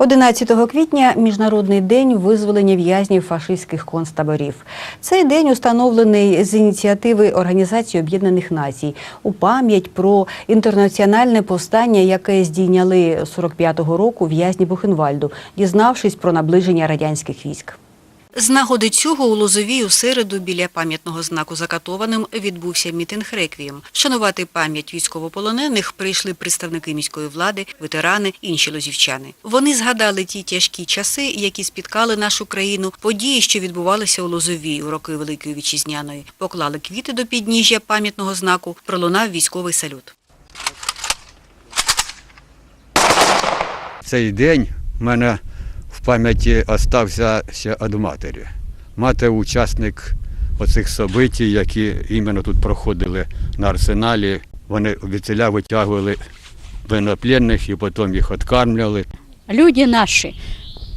11 квітня міжнародний день визволення в'язнів фашистських концтаборів. Цей день установлений з ініціативи Організації Об'єднаних Націй у пам'ять про інтернаціональне повстання, яке здійняли 45-го року в'язні Бухенвальду, дізнавшись про наближення радянських військ. З нагоди цього у Лозовій у середу біля пам'ятного знаку закатованим відбувся мітинг реквієм. Шанувати пам'ять військовополонених прийшли представники міської влади, ветерани, інші лозівчани. Вони згадали ті тяжкі часи, які спіткали нашу країну, події, що відбувалися у Лозовій у роки Великої Вітчизняної. Поклали квіти до підніжжя пам'ятного знаку, пролунав військовий салют. Цей день мене пам'яті остався ще від матері. Мати учасник оцих событій, які іменно тут проходили на арсеналі. Вони від ціля витягували военнопленних і потім їх откармлювали. люди наши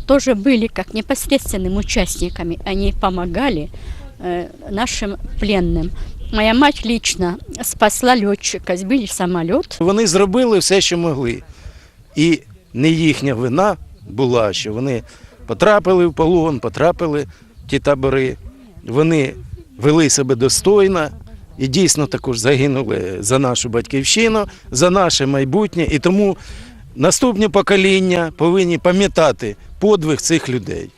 тоже были как непосредственными участниками. Они помогали э, нашим пленным. Моя мать лично спасла летчика, сбили самолет. Вони зробили все, що могли. І не їхня вина була, що вони потрапили в полон, потрапили в ті табори. Вони вели себе достойно і дійсно також загинули за нашу батьківщину, за наше майбутнє. І тому наступні покоління повинні пам'ятати подвиг цих людей.